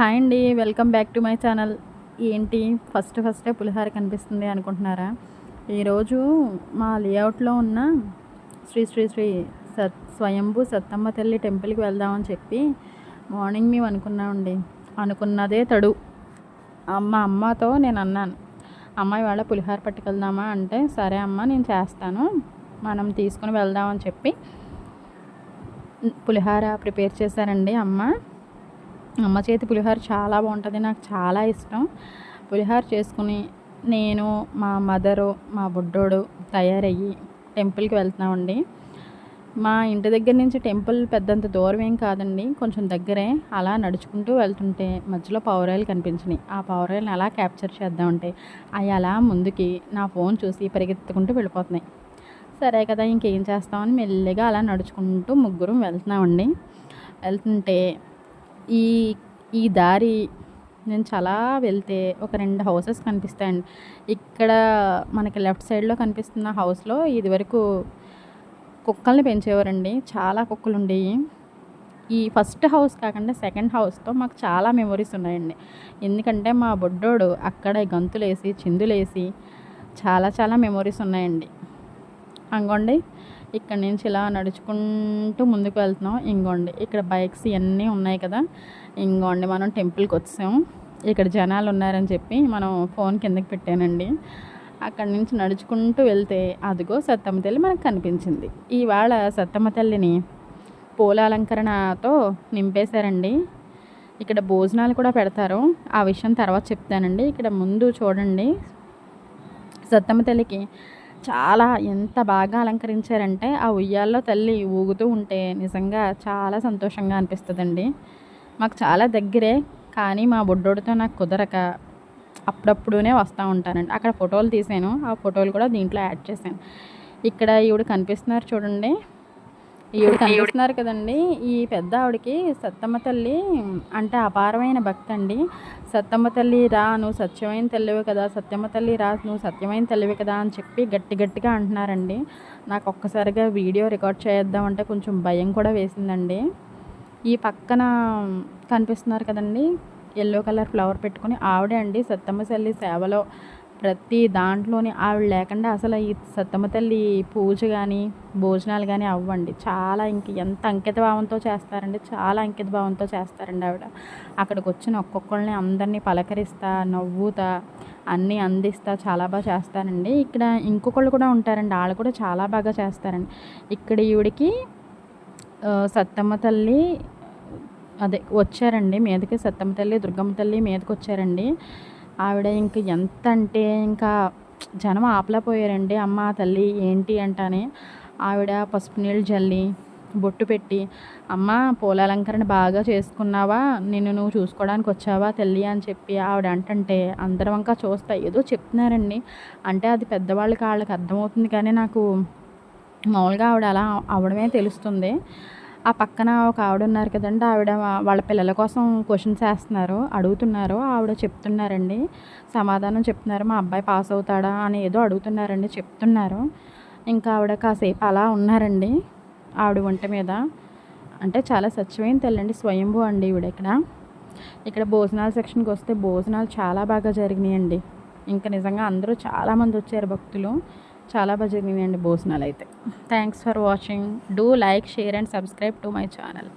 Hi అండి welcome back to my channel. ఏంటి first ఫస్టే పులిహార కనిపిస్తుంది అనుకుంటున్నారా? ఈరోజు మా లేఅవుట్లో ఉన్న శ్రీ శ్రీ శ్రీ సత్ స్వయంభూ సత్తమ్మ తల్లి టెంపుల్కి వెళ్దామని చెప్పి మార్నింగ్ మేము అనుకున్నామండి. అనుకున్నదే తడు. అమ్మ అమ్మతో నేను అన్నాను అమ్మాయి వాళ్ళ పులిహార పట్టుకెళ్దామా? అంటే సరే అమ్మ నేను చేస్తాను. మనం తీసుకుని వెళ్దామని చెప్పి పులిహార ప్రిపేర్ చేశారండి అమ్మ. అమ్మ చేతి పులిహోర చాలా బాగుంటుంది నాకు చాలా ఇష్టం. పులిహోర చేసుకుని నేను మా మదరు మా బుడ్డోడు తయారయ్యి టెంపుల్కి వెళ్తున్నామండి. మా ఇంటి దగ్గర నుంచి టెంపుల్ పెద్దంత దూరం ఏం కాదండి కొంచెం దగ్గరే. అలా నడుచుకుంటూ వెళ్తుంటే మధ్యలో పౌరాయిలు కనిపించినాయి. ఆ పౌరాయిలను అలా క్యాప్చర్ చేద్దామంటే అవి అలా ముందుకి నా ఫోన్ చూసి పరిగెత్తుకుంటూ వెళ్ళిపోతున్నాయి. సరే కదా ఇంకేం చేస్తామని మెల్లిగా అలా నడుచుకుంటూ ముగ్గురం వెళ్తున్నామండి. వెళ్తుంటే ఈ ఈ దారి నేను చాలా వెళ్తే ఒక రెండు హౌసెస్ కనిపిస్తాయండి ఇక్కడ మనకి లెఫ్ట్ సైడ్లో కనిపిస్తున్న హౌస్లో ఇదివరకు కుక్కల్ని పెంచేవారండి. చాలా కుక్కలు ఉండేవి. ఈ ఫస్ట్ హౌస్ కాకుండా సెకండ్ హౌస్తో మాకు చాలా మెమొరీస్ ఉన్నాయండి. ఎందుకంటే మా బొడ్డోడు అక్కడ గంతులేసి చిందులేసి చాలా చాలా మెమొరీస్ ఉన్నాయండి. అంగోండి. ఇక్కడ నుంచి ఇలా నడుచుకుంటూ ముందుకు వెళ్తున్నాం. ఇంగోండి. ఇక్కడ బైక్స్ ఇవన్నీ ఉన్నాయి కదా. ఇంగోండి మనం టెంపుల్కి వచ్చాము ఇక్కడ జనాలు ఉన్నారని చెప్పి మనం ఫోన్ కిందకి పెట్టానండి. అక్కడి నుంచి నడుచుకుంటూ వెళ్తే అదిగో సత్తమ్మ తల్లి మనకు కనిపించింది. ఇవాళ సత్తమ్మ తల్లిని పూల అలంకరణతో నింపేశారండి. ఇక్కడ భోజనాలు కూడా పెడతారు. ఆ విషయం తర్వాత చెప్తానండి. ఇక్కడ ముందు చూడండి. సత్తమ్మ తల్లికి చాలా ఎంత బాగా అలంకరించారంటే ఆ ఉయ్యాల్లో తల్లి ఊగుతూ ఉంటే నిజంగా చాలా సంతోషంగా అనిపిస్తుందండి. మాకు చాలా దగ్గరే కానీ మా బుడ్డోడితో నాకు కుదరక అప్పుడప్పుడునే వస్తూ ఉంటానండి. అక్కడ ఫోటోలు తీసాను ఆ ఫోటోలు కూడా దీంట్లో యాడ్ చేశాను. ఇక్కడ ఈవిడ కనిపిస్తున్నారు చూడండి. ఈవిడ కనిపిస్తున్నారు కదండి. ఈ పెద్ద ఆవిడకి సత్తమ్మ తల్లి అంటే అపారమైన భక్తి అండి సత్తమ్మ తల్లి రా నువ్వు సత్యమైన తల్లివి కదా. సత్యమ్మ తల్లి రా నువ్వు సత్యమైన తల్లివి కదా అని చెప్పి గట్టి గట్టిగా అంటున్నారండి. నాకు ఒక్కసారిగా వీడియో రికార్డ్ చేద్దామంటే కొంచెం భయం కూడా వేసిందండి. ఈ పక్కన కనిపిస్తున్నారు కదండి. ఎల్లో కలర్ ఫ్లవర్ పెట్టుకుని ఆవిడే అండి సత్తమ్మ తల్లి సేవలో. ప్రతి దాంట్లోని ఆవిడ లేకుండా అసలు ఈ సత్తమ్మ తల్లి పూజ కానీ భోజనాలు కానీ అవ్వండి. చాలా ఇంక ఎంత అంకిత భావంతో చేస్తారండి చాలా అంకిత భావంతో చేస్తారండి ఆవిడ. అక్కడికి వచ్చిన ఒక్కొక్కరిని అందరినీ పలకరిస్తా నవ్వుతా అన్నీ అందిస్తా చాలా బాగా చేస్తారండి. ఇక్కడ ఇంకొకళ్ళు కూడా ఉంటారండి వాళ్ళు కూడా చాలా బాగా చేస్తారండి. ఇక్కడ ఈవిడికి సత్తమ్మ తల్లి అదే వచ్చారండి మీదకి సత్తమ్మ తల్లి దుర్గమ్మ తల్లి మీదకి వచ్చారండి ఆవిడ ఇంక ఎంత అంటే ఇంకా జనం ఆపలేకపోయారండి. అమ్మ తల్లి ఏంటి అంటానే ఆవిడ పసుపు నీళ్ళు జల్లి బొట్టు పెట్టి అమ్మ పూల అలంకరణ బాగా చేసుకున్నావా? నిన్ను నువ్వు చూసుకోవడానికి వచ్చావా తల్లి? అని చెప్పి ఆవిడ అంటంటే అందరం ఇంకా చూస్తా. ఏదో చెప్తున్నారండి. అంటే అది పెద్దవాళ్ళకి వాళ్ళకి అర్థమవుతుంది కానీ నాకు మామూలుగా ఆవిడ అలా అవడమే తెలుస్తుంది. ఆ పక్కన ఒక ఆవిడ ఉన్నారు కదండి. ఆవిడ వాళ్ళ పిల్లల కోసం క్వశ్చన్స్ వేస్తున్నారు. అడుగుతున్నారు. ఆవిడ చెప్తున్నారండి. సమాధానం చెప్తున్నారు. మా అబ్బాయి పాస్ అవుతాడా? అని ఏదో అడుగుతున్నారండి. చెప్తున్నారు. ఇంకా ఆవిడ కాసేపు అలా ఉన్నారండి. ఆవిడ వంట మీద. అంటే చాలా స్వచ్ఛమైన తెల్లండి. స్వయంభూ అండి ఈవిడ ఇక్కడ ఇక్కడ భోజనాల సెక్షన్కి వస్తే భోజనాలు చాలా బాగా జరిగినాయండి. ఇంకా నిజంగా అందరూ చాలామంది వచ్చారు భక్తులు. చాలా బాగా జరిగినాయండి భోజనాలు అయితే. Thanks for watching do like share and subscribe to my channel